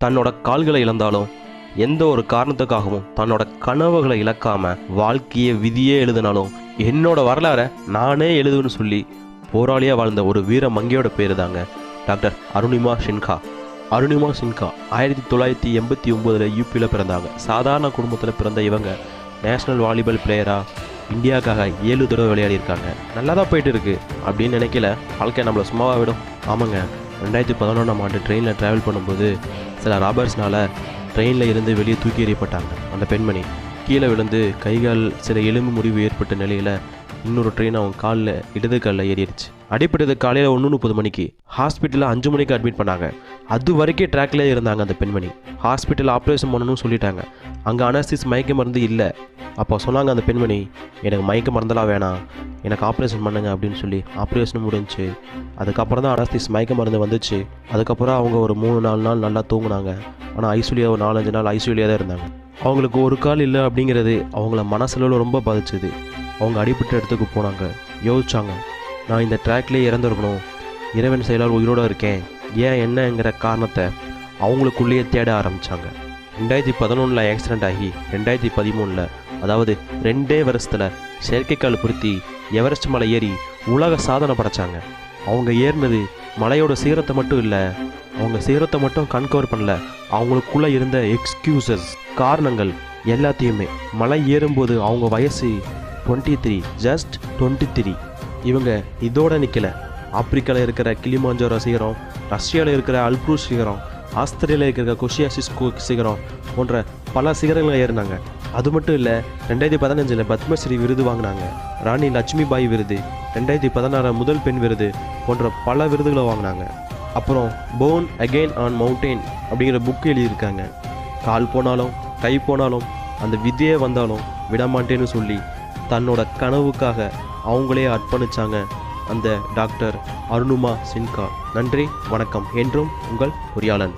தன்னோட கால்களை இழந்தாலும் எந்த ஒரு காரணத்துக்காகவும் தன்னோட கனவுகளை இழக்காம வாழ்க்கையை விதியே எழுதினாலும் என்னோட வரலாறை நானே எழுதுவேன்னு சொல்லி போராளியா வாழ்ந்த ஒரு வீர மங்கையோட பேரு தாங்க டாக்டர் அருணிமா சின்ஹா அருணிமா சின்ஹா ஆயிரத்தி தொள்ளாயிரத்தி எண்பத்தி ஒம்போதில் யூபியில் பிறந்தாங்க. சாதாரண குடும்பத்தில் பிறந்த இவங்க நேஷனல் வாலிபால் பிளேயராக இந்தியாவுக்காக ஏழு தடவை விளையாடியிருக்காங்க நல்லா தான் போயிட்டு இருக்கு அப்படின்னு நினைக்கல. வாழ்க்கை நம்மளை சும்மாவா விடும். ஆமாங்க ரெண்டாயிரத்தி பதினொன்றாம் ஆண்டு ட்ரெயினில் ட்ராவல் பண்ணும்போது சில ராபர்ஸ்னால் ட்ரெயினில் இருந்து வெளியே தூக்கி எறியப்பட்டாங்க. அந்த பெண்மணி கீழே விழுந்து கைகால் சில எலும்பு முறிவு ஏற்பட்ட நிலையில் இன்னொரு ட்ரெயின் அவங்க காலில் இடது காலில் ஏறிடுச்சு. அடிப்பட்டது காலையில் ஒன்று முப்பது மணிக்கு. ஹாஸ்பிட்டலில் அஞ்சு மணிக்கு அட்மிட் பண்ணாங்க. அது வரைக்கும் ட்ராக்லேயே இருந்தாங்க அந்த பெண்மணி. ஹாஸ்பிட்டல் ஆப்ரேஷன் பண்ணணும்னு சொல்லிட்டாங்க. அங்கே அனஸ்திஸ் மயக்க மருந்து இல்லை. அப்போ சொன்னாங்க அந்த பெண்மணி எனக்கு மயக்க மருந்தெல்லாம் வேணாம். எனக்கு ஆப்ரேஷன் பண்ணுங்க அப்படின்னு சொல்லி ஆப்ரேஷன் முடிஞ்சுச்சு அதுக்கப்புறம் தான் அனஸ்திஸ் மயக்க மருந்து வந்துச்சு. அதுக்கப்புறம் அவங்க ஒரு மூணு நாலு நாள் நல்லா தூங்குனாங்க. ஆனால் ஐசியூலியா ஒரு நாலஞ்சு நாள் ஐசியூலியா தான் இருந்தாங்க. அவங்களுக்கு ஒரு கால் இல்லை அப்படிங்கிறது அவங்கள மனசளவில் ரொம்ப பாதிச்சுது. அவங்க அடிபட்ட இடத்துக்கு போனாங்க. யோசிச்சாங்க நான் இந்த ட்ராக்லேயே இறந்துருக்கணும். இறைவன் செயலால் உயிரோட இருக்கேன். ஏன் என்னங்கிற காரணத்தை அவங்களுக்குள்ளேயே தேட ஆரம்பித்தாங்க ரெண்டாயிரத்தி பதினொன்றில் ஆக்சிடெண்ட் ஆகி ரெண்டாயிரத்தி பதிமூணில் அதாவது ரெண்டே வருஷத்தில் செயற்கைக்கால் பொருத்தி எவரெஸ்ட் மலை ஏறி உலக சாதனை படைச்சாங்க. அவங்க ஏறினது மலையோட சீரத்தை மட்டும் இல்லை அவங்க சீரத்தை மட்டும் கன்கவர் பண்ணல. அவங்களுக்குள்ளே இருந்த எக்ஸ்கியூசஸ் காரணங்கள் எல்லாத்தையுமே. மலை ஏறும்போது அவங்க வயசு twenty three just twenty three இவங்க இதோட நிற்கல ஆப்பிரிக்காவில் இருக்கிற கிளிமாஞ்சோரோ சிகரம் ரஷ்யாவில் இருக்கிற அல்ப்ரூஸ் சிகரம் ஆஸ்திரேலியாவில் இருக்கிற கொஷியாசிஸ்கோ சிகரம் போன்ற பல சிகரங்களை ஏறினாங்க. அது மட்டும் இல்லை ரெண்டாயிரத்தி பதினஞ்சில் பத்மஸ்ரீ விருது வாங்கினாங்க. ராணி லட்சுமி பாய் விருது ரெண்டாயிரத்தி பதினாறாம் முதல் பெண் விருது போன்ற பல விருதுகளை வாங்கினாங்க. அப்புறம் போன் அகெயின் ஆன் மவுண்டெயின் அப்படிங்கிற புக் எழுதியிருக்காங்க. கால் போனாலும் கை போனாலும் அந்த விதியே வந்தாலும் விடமாட்டேன்னு சொல்லி தன்னோட கனவுக்காக அவங்களே அர்ப்பணிச்சாங்க அந்த டாக்டர் அருணுமா சின்கா. நன்றி வணக்கம். என்றும் உங்கள் பொறியாளன்.